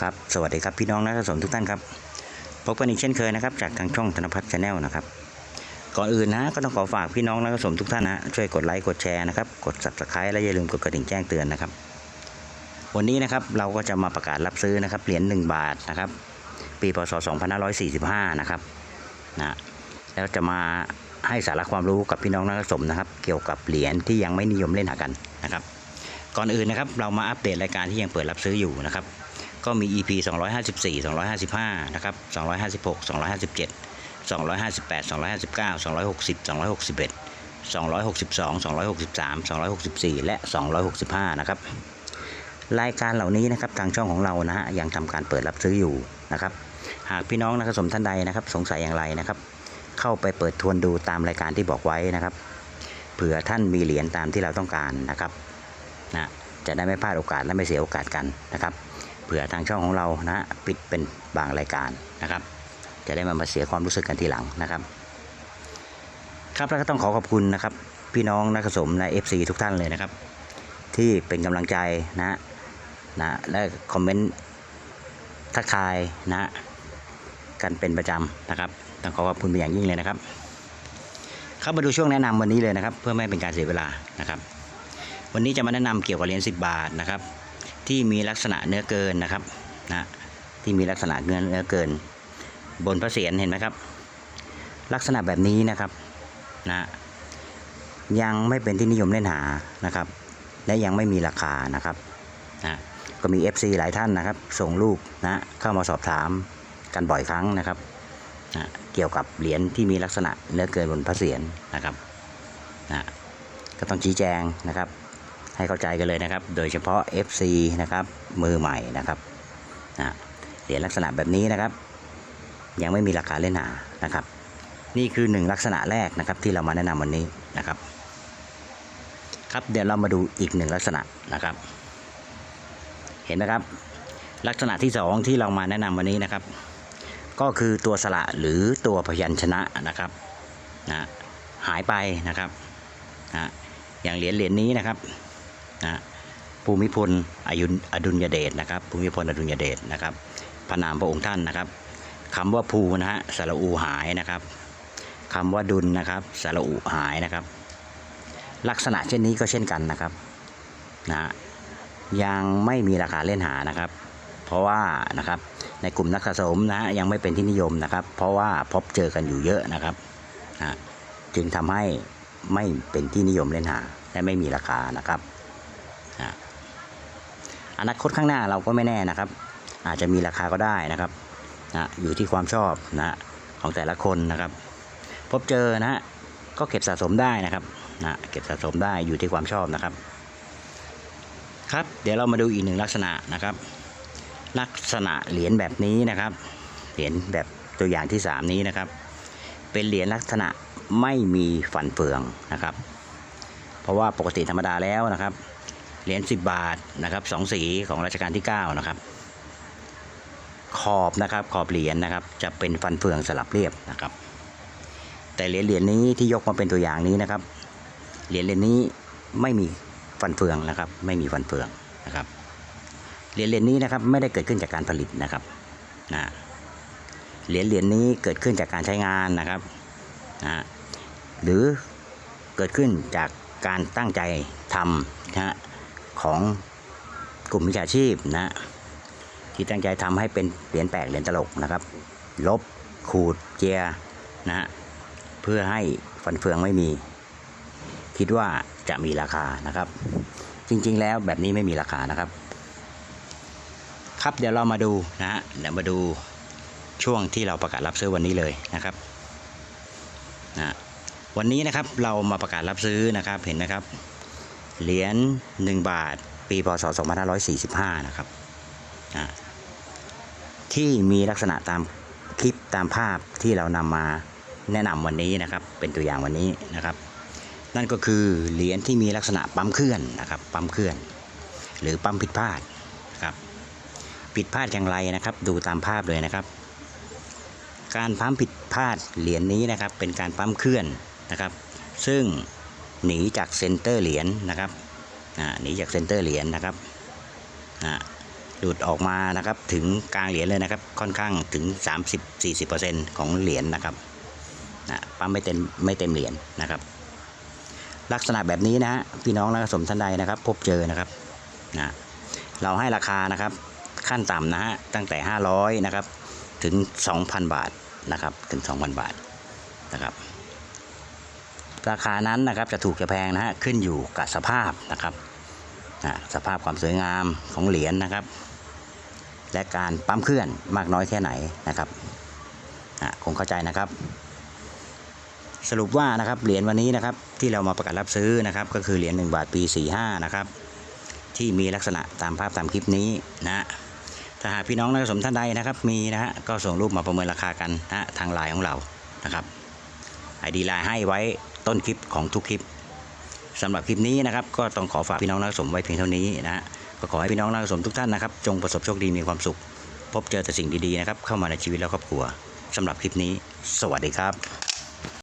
ครับสวัสดีครับพี่น้องนักสะสมทุกท่านครับพบกันอีกเช่นเคยนะครับ จากทางช่องธนพัฒน์ชาแนลนะครับก่อนอื่นนะก็ต้องขอฝากพี่น้องนักสะสมทุกท่านนะช่วยกดไลค์กดแชร์นะครับกด subscribe และอย่าลืมกดกระดิ่งแจ้งเตือนนะครับ วันนี้นะครับเราก็จะมาประกาศรับซื้อนะครับเหรียญ1บาทนะครับ ปีพศ2545นะครับนะแล้วจะมาให้สาระความรู้กับพี่น้องนักสะสมนะครับ เกี่ยวกับเหรียญที่ยังไม่นิยมเล่นหากันนะครับ ก่อนอื่นนะครับเรามาอัปเดตรายการที่ยังเปิดรับซื้ออยู่นะครับ ก็มี EP 254 255 นะครับ 256 257 258 259 260 261 262 263 264 และ 265 นะครับ รายการเหล่านี้นะครับทางช่องของเรานะฮะยังทำการเปิดรับซื้ออยู่นะครับ หากพี่น้องนักสมท่านใดนะครับ สงสัยอย่างไรนะครับ เข้าไปเปิดทวนดูตามรายการที่บอกไว้นะครับ เผื่อท่านมีเหรียญตามที่เราต้องการนะครับนะจะได้ไม่พลาดโอกาสและไม่เสียโอกาสกันนะครับ เผื่อทางช่องของเรานะปิดเป็นบางรายการนะครับ จะได้ไมามาเสียความรู้สึกกันทีหลังนะครับ ครับแล้วก็ต้องขอขอบคุณนะครับ พี่น้องนักสมและ FC ทุกท่านเลยนะครับ ที่เป็นกำลังใจนะนะและคอมเมนต์ทักทายนะ กันเป็นประจำนะครับต้องขอขอบคุณเป็นอย่างยิ่งเลยนะครับครับมาดูช่วงแนะนำวันนี้เลยนะครับ เพื่อไม่ให้เป็นการเสียเวลานะครับ วันนี้จะมาแนะนำเกี่ยวกับเหรียญ10 บาทนะครับ ที่มีลักษณะเนื้อเกินนะครับนะที่มีลักษณะเนื้อเนื้อเกิน บนพระเศียรเห็นไหมครับ ลักษณะแบบนี้นะครับนะยังไม่เป็นที่นิยมเล่นหานะครับ และยังไม่มีราคานะครับนะก็มี FC หลายท่านนะครับ ส่งรูปนะเข้ามาสอบถามกันบ่อยครั้งนะครับนะเกี่ยวกับเหรียญที่มีลักษณะเนื้อเกินบนพระเศียรนะครับนะก็ต้องชี้แจงนะครับ ให้เข้าใจกันเลยนะครับ โดยเฉพาะ FC นะครับมือใหม่นะครับนะเหรียญลักษณะแบบนี้นะครับ ยังไม่มีราคาเล่นหานะครับ นี่คือหนึ่งลักษณะแรกนะครับที่เรามาแนะนำวันนี้นะครับ ครับเดี๋ยวเรามาดูอีกหนึ่งลักษณะนะครับ เห็นไหมครับ ลักษณะที่สองที่เรามาแนะนำวันนี้นะครับ ก็คือตัวสระหรือตัวพยัญชนะนะครับนะหายไปนะครับนะอย่างเหรียญเหรียญนี้นะครับ นะภูมิพลอายุอดุลยเดชนะครับภูมิพลอดุลยเดชนะครับพระนามพระองค์ท่านนะครับคำว่าภูนะฮะสระอูหายนะครับคำว่าดุลนะครับสระอูหายนะครับ ลักษณะเช่นนี้ก็เช่นกันนะครับนะยังไม่มีราคาเล่นหานะครับ เพราะว่านะครับในกลุ่มนักสะสมนะยังไม่เป็นที่นิยมนะครับ เพราะว่าพบเจอกันอยู่เยอะนะครับนะจึงทำให้ไม่เป็นที่นิยมเล่นหาและไม่มีราคานะครับ อนาคตข้างหน้าเราก็ไม่แน่นะครับ อาจจะมีราคาก็ได้นะครับนะอยู่ที่ความชอบนะของแต่ละคนนะครับ พบเจอนะฮะก็เก็บสะสมได้นะครับนะเก็บสะสมได้อยู่ที่ความชอบนะครับ ครับเดี๋ยวเรามาดูอีกหนึ่งลักษณะนะครับ ลักษณะเหรียญแบบนี้นะครับเหรียญแบบตัวอย่างที่ 3 นี้นะครับ เป็นเหรียญลักษณะไม่มีฝันเฟืองนะครับ เพราะว่าปกติธรรมดาแล้วนะครับ เหรียญ10 บาทนะครับสองสีของรัชกาลที่ 9 นะครับ ขอบนะครับขอบเหรียญนะครับ จะเป็นฟันเฟืองสลับเรียบนะครับ แต่เหรียญเหรียญนี้ที่ยกมาเป็นตัวอย่างนี้นะครับ เหรียญเหรียญนี้ไม่มีฟันเฟืองนะครับ ไม่มีฟันเฟืองนะครับเหรียญเหรียญนี้นะครับไม่ได้เกิดขึ้นจากการผลิตนะครับนะเหรียญเหรียญนี้เกิดขึ้นจากการใช้งานนะครับนะหรือเกิดขึ้นจากการตั้งใจทำนะฮะ ของกลุ่มวิชาชีพนะที่ตั้งใจทำให้เป็นเหรียญแปลกเหรียญตลกนะครับ ลบขูดเจียนะฮะเพื่อให้ฟันเฟืองไม่มี คิดว่าจะมีราคานะครับ จริงๆ แล้วแบบนี้ไม่มีราคานะครับ ครับเดี๋ยวเรามาดูนะฮะเดี๋ยวมาดูช่วงที่เราประกาศรับซื้อวันนี้เลยนะครับนะวันนี้นะครับเรามาประกาศรับซื้อนะครับเห็นไหมครับ เหรียญ1บาท ปีพศ 2545 นะครับ ที่มีลักษณะตามคลิปตามภาพที่เรานำมาแนะนำวันนี้นะครับ เป็นตัวอย่างวันนี้นะครับ นั่นก็คือเหรียญที่มีลักษณะปั๊มเคลื่อนนะครับ ปั๊มเคลื่อน หรือปั๊มผิดพลาดครับผิดพลาดอย่างไรนะครับ ดูตามภาพเลยนะครับ การปั๊มผิดพลาดเหรียญนี้นะครับ เป็นการปั๊มเคลื่อนนะครับ ซึ่ง หนีจากเซนเตอร์เหรียญนะครับหนีจากเซนเตอร์เหรียญนะครับหลุดออกมานะครับถึงกลางเหรียญเลยนะครับ ค่อนข้างถึง 30-40%ของเหรียญนะครับปั๊มไม่เต็มไม่เต็มเหรียญนะครับ ลักษณะแบบนี้นะฮะพี่น้องนักสะสมท่านใดนะครับ พบเจอนะครับนะเราให้ราคานะครับขั้นต่ำนะฮะตั้งแต่ 500นะครับถึง 2,000 บาทนะครับถึง 2,000 บาทนะครับ ราคานั้นนะครับจะถูกจะแพงนะฮะขึ้นอยู่กับสภาพนะครับสภาพความสวยงามของเหรียญนะครับ และการปั๊มเคลื่อนมากน้อยแค่ไหนนะครับคงเข้าใจนะครับ สรุปว่านะครับเหรียญวันนี้นะครับที่เรามาประกาศรับซื้อนะครับ ก็คือเหรียญ1บาทปี 45นะครับที่มีลักษณะตามภาพตามคลิปนี้นะถ้าหากพี่น้องนักสะสมท่านใดนะครับ มีนะฮะก็ส่งรูปมาประเมินราคากันนะทางไลน์ของเรานะครับไอดีไลน์ให้ไว้ ต้นคลิปของทุกคลิปสำหรับคลิปนี้นะครับ ก็ต้องขอฝากพี่น้องนักสะสมไว้เพียงเท่านี้นะก็ขอให้พี่น้องนักสะสมทุกท่านนะครับ จงประสบโชคดีมีความสุข พบเจอแต่สิ่งดีๆนะครับ เข้ามาในชีวิตและครอบครัวสำหรับคลิปนี้ สวัสดีครับ